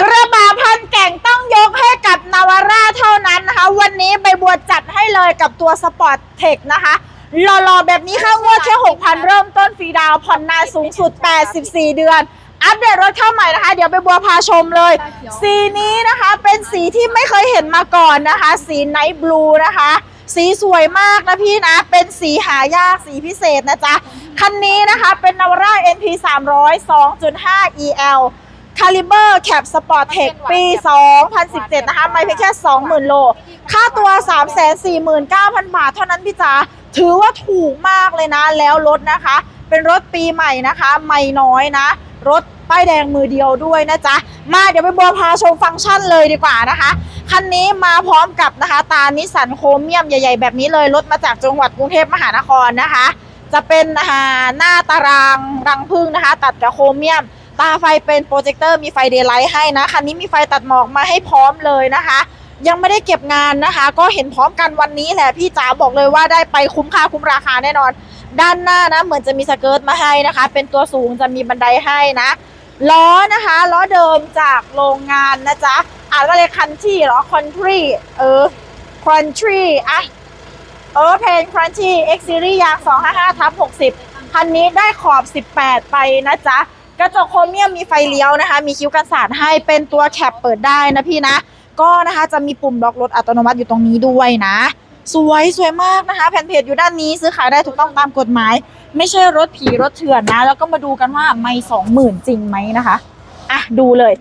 กระบะพันแก่งต้องยกให้กับนาวาร่าเท่านั้นนะคะ วันนี้ใบบัวจัดให้เลยกับตัวสปอร์ตเทคนะคะหล่อๆแบบนี้ค่างวดแค่ 6,000 เริ่มต้นฟรีดาวน์ผ่อนนานสูงสุด 84 เดือน อัปเดตรถเข้าใหม่นะคะ เดี๋ยวใบบัวพาชมเลย สีนี้นะคะเป็นสีที่ไม่เคยเห็นมาก่อนนะคะ สีไนท์บลูนะคะ สีสวยมากนะพี่นะ เป็นสีหายากสีพิเศษนะจ๊ะ คันนี้นะคะเป็นนาวาร่า NP 300 2.5 EL คาลิเบอร์แคปสปอร์ตเทคปี 2017 นะคะ ไม่เพียงแค่ 20,000 โล ค่าตัว 349,000 บาทเท่านั้นพี่จ๋าถือว่าถูกมากเลยนะ แล้วรถนะคะ เป็นรถปีใหม่นะคะ ไม่น้อยนะ รถป้ายแดงมือเดียวด้วยนะจ๊ะ มาเดี๋ยวไปบัวพาชมฟังก์ชันเลยดีกว่านะคะ คันนี้มาพร้อมกับนะคะ ตานิสสันโครเมียมใหญ่ ๆ แบบนี้เลย รถมาจากจังหวัดกรุงเทพมหานครนะคะ จะเป็นหน้าตารางรังพึ่งนะคะ ตัดกับโครเมียม ตาไฟเป็นโปรเจคเตอร์มีไฟเดย์ไลท์ให้นะ คันนี้มีไฟตัดหมอกมาให้พร้อมเลยนะคะ ยังไม่ได้เก็บงานนะคะ ก็เห็นพร้อมกันวันนี้แหละพี่จ๋าบอกเลยว่าได้ไปคุ้มค่าคุ้มราคาแน่นอน ด้านหน้านะเหมือนจะมีสเกิร์ตมาให้นะคะ เป็นตัวสูงจะมีบันไดให้นะล้อนะคะล้อเดิมจากโรงงานนะจ๊ะอ่านว่าเลยคันที่หรอคอนทรีเออคอนทรีอะเออเพนครันชี่ X Series ยาง255ทับ60 คันนี้ได้ขอบ 18 ไปนะจ๊ะ กระจกโครเมียมมีไฟเลี้ยวนะคะ มีคิ้วกันสาดให้เป็นตัวแคปเปิดได้นะพี่นะ ก็นะคะจะมีปุ่มล็อกรถอัตโนมัติอยู่ตรงนี้ด้วยนะ สวยสวยมากนะคะ แผ่นเพจอยู่ด้านนี้ซื้อขายได้ถูกต้องตามกฎหมาย ไม่ใช่รถผีรถเถื่อนนะ แล้วก็มาดูกันว่าไม่สองหมื่นจริงไหมนะคะอะดูเลย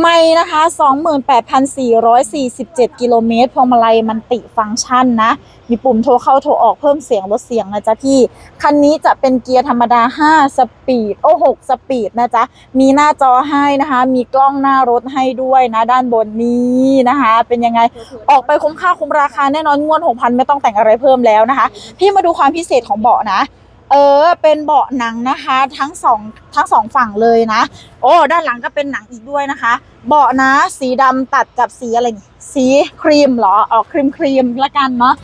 ไม่นะคะ 28,447 กิโลเมตร พวงมาลัยมันติฟังก์ชันนะ มีปุ่มโทรเข้าโทรออกเพิ่มเสียงลดเสียงนะจ๊ะพี่ คันนี้จะเป็นเกียร์ธรรมดา 5 สปีด โอ้6สปีดนะจ๊ะ มีหน้าจอให้นะคะ มีกล้องหน้ารถให้ด้วยนะ ด้านบนนี้นะคะ เป็นยังไง ออกไปคุ้มค่าคุ้มราคาแน่นอนงวด 6,000 ไม่ต้องแต่งอะไรเพิ่มแล้วนะคะ พี่มาดูความพิเศษของเบาะนะ เออ เป็นเบาะหนังนะคะ ทั้งสองทั้งสองฝั่งเลยนะ โอ้ด้านหลังก็เป็นหนังอีกด้วยนะคะ เบาะนะ สีดำตัดกับสีอะไรนี่สีครีมเหรอออกครีมครีมละกันเนาะ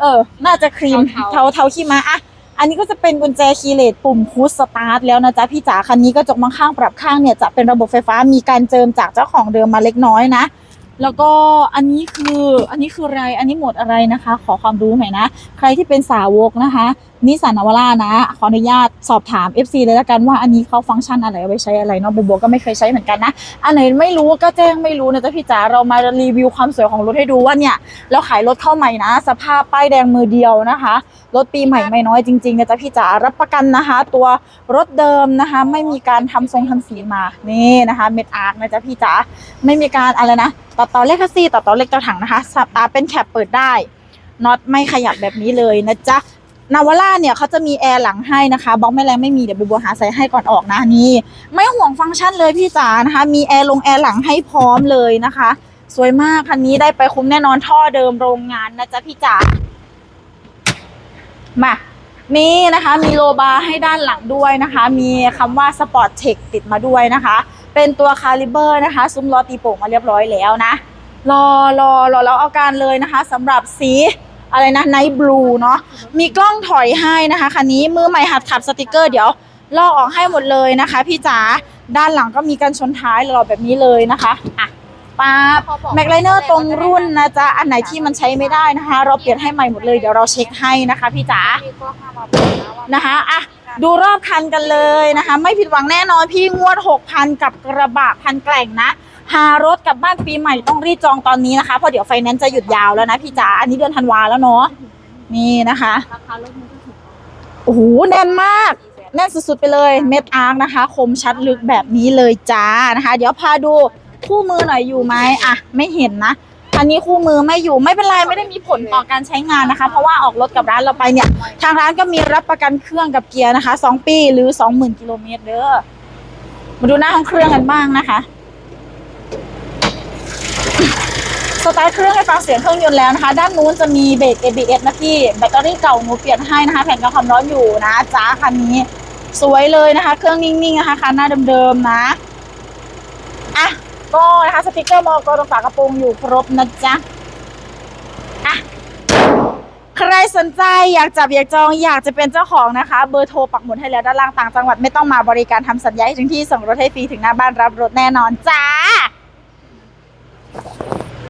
เออ น่าจะครีมเทาเทาเทาขี้ม้าอะอันนี้ก็จะเป็นกุญแจคีย์เลสปุ่มพุชสตาร์ทแล้วนะจ๊ะพี่จ๋าคันนี้ก็จกมังข้างปรับข้างเนี่ยจะเป็นระบบไฟฟ้ามีการเจิมจากเจ้าของเดิมมาเล็กน้อยนะแล้วก็อันนี้คืออันนี้คืออะไรอันนี้หมวดอะไรนะคะ ขอความรู้หน่อยนะ ใครที่เป็นสาวกนะคะ นิสสันนาวาร่านะ ขออนุญาตสอบถาม FC เลยละกันว่าอันนี้เขาฟังก์ชันอะไรเอาไว้ใช้อะไรเนาะบัวก็ไม่เคยใช้เหมือนกันนะ อันไหนไม่รู้ก็แจ้งไม่รู้นะจ๊ะพี่จ๋าเรามารีวิวความสวยของรถให้ดูว่าเนี่ยเราขายรถเข้าใหม่นะ สภาพป้ายแดงมือเดียวนะคะรถปีใหม่ไม่น้อยจริงๆนะจ๊ะพี่จ๋ารับประกันนะคะ ตัวรถเดิมนะคะ ไม่มีการทำทรงทำสีมานี่นะคะเม็ดอาร์คนะจ๊ะพี่จ๋าไม่มีการอะไรนะตัดต่อเลขคัสซี่ตัดต่อเลขตัวถังนะคะสับอ่าเป็นแคปเปิดได้น็อตไม่ขยับแบบนี้เลยนะจ๊ะ นาวาร่าเนี่ยเขาจะมีแอร์หลังให้นะคะบล็อกแม่แรงไม่มีเดี๋ยวไปบัวหาใส่ให้ก่อนออกนะนี่ไม่ห่วงฟังก์ชันเลยพี่จ๋านะคะ มีแอร์ลงแอร์หลังให้พร้อมเลยนะคะ สวยมากคันนี้ได้ไปคุ้มแน่นอนท่อเดิมโรงงานนะจ๊ะพี่จ๋ามานี่นะคะมีโลบาร์ให้ด้านหลังด้วยนะคะ มีคำว่า Sport Tech ติดมาด้วยนะคะ เป็นตัวคาลิเบอร์นะคะ ซุ้มล้อตีโป่งมาเรียบร้อยแล้วนะ รอรอรอแล้วเอาการเลยนะคะสำหรับสี อะไรนะไนท์บลูเนาะมีกล้องถอยให้นะคะคันนี้มือใหม่หัดขับสติกเกอร์เดี๋ยวลอกออกให้หมดเลยนะคะ พี่จ๋าด้านหลังก็มีการชนท้ายรอแบบนี้เลยนะคะอะป๊าแม็กไลเนอร์ตรงรุ่นนะจ๊ะอันไหนที่มันใช้ไม่ได้นะคะ เราเปลี่ยนให้ใหม่หมดเลยเดี๋ยวเราเช็คให้นะคะ พี่จ๋านะคะอะ ดูรอบคันกันเลยนะคะ ไม่ผิดหวังแน่นอนพี่งวด 6,000 กับกระบะพันแกล่งนะ หารถกลับบ้านปีใหม่ต้องรีบจองตอนนี้นะคะเพราะเดี๋ยวไฟแนนซ์จะหยุดยาวแล้วนะพี่จ๋าอันนี้เดือนธันวาแล้วเนาะนี่นะคะราคารถมันก็ถูกโอ้โหแน่นมาก แน่นสุดๆไปเลยเม็ดอาร์คนะคะ คมชัดลึกแบบนี้เลยจ้านะคะ เดี๋ยวพาดูคู่มือหน่อยอยู่ไหมอะ ไม่เห็นนะ อันนี้คู่มือไม่อยู่ไม่เป็นไรไม่ได้มีผลต่อการใช้งานนะคะ เพราะว่าออกรถกับร้านเราไปเนี่ย ทางร้านก็มีรับประกันเครื่องกับเกียร์นะคะ2ปีหรือ20,000กิโลเมตรเด้อมาดูหน้าห้องเครื่องกันบ้างนะคะสตาร์ทเครื่องให้ฟังเสียงเครื่องยนต์แล้วนะคะ ด้านนู้นจะมีเบรก ABS นะพี่แบตเตอรี่เก่าหนูเปลี่ยนให้นะคะ แผ่นกันความร้อนอยู่นะจ้าคันนี้ สวยเลยนะคะ เครื่องนิ่งๆนะคะคันหน้าเดิมๆนะอะ ก็นะคะสติกเกอร์มอกตรงฝากระโปรงอยู่ครบนะจ๊ะอะใครสนใจอยากจับอยากจองอยากจะเป็นเจ้าของนะคะ เบอร์โทรปักหมุดให้แล้วด้านล่างต่างจังหวัดไม่ต้องมาบริการทำสัญญาให้ถึงที่ส่งรถให้ฟรีถึงหน้าบ้านรับรถแน่นอนจ้า